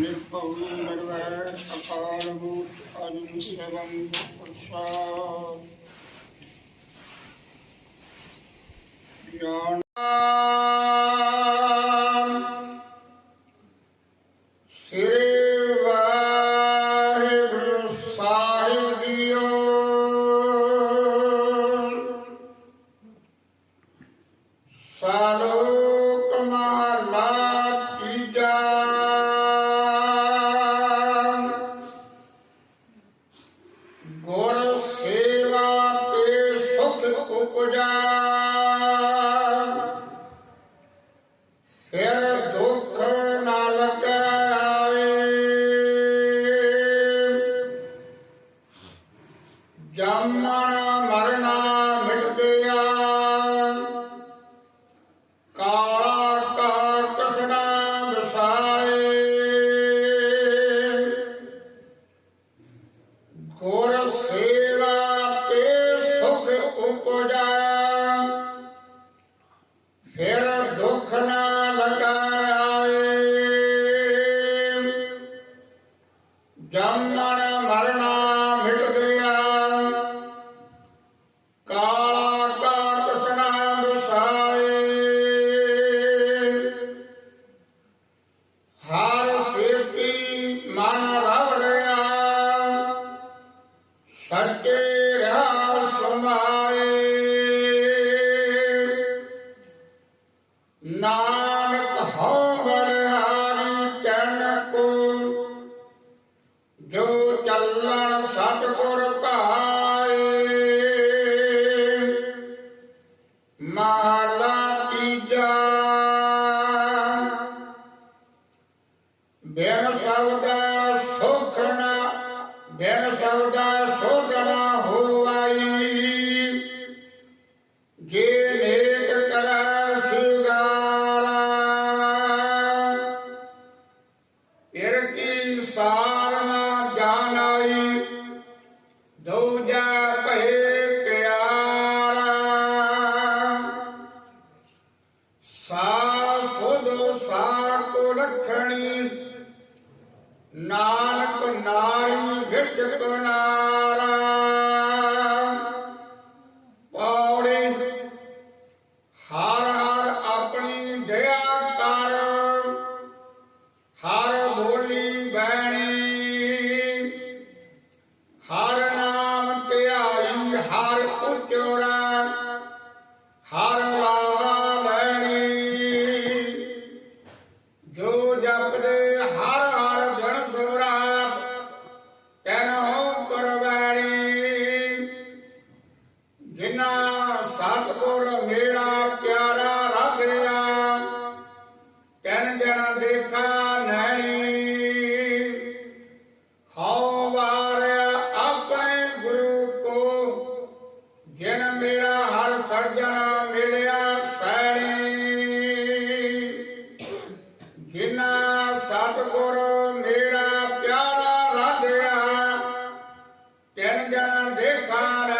நிற்பகு வருவர் அகாலகு அருமிசவம் புருஷா ਗੁਰ ਸੇਵਾ ਤੇ ਸੁਖ ਉਪਜਾ। ਫਿਰ ਦੁੱਖ ਨਾ ਲਗਾਏ ਜੰਮਣ ਇਰ ਕੀ ਸਾਰ ਨਾ ਜਾਣਾਈ ਦੂਜਾ ਭਏ ਪਿਆਰਾ। ਸਾ ਸੁਧ ਸਾ ਕੋ ਲਖਣੀ ਨਾ காண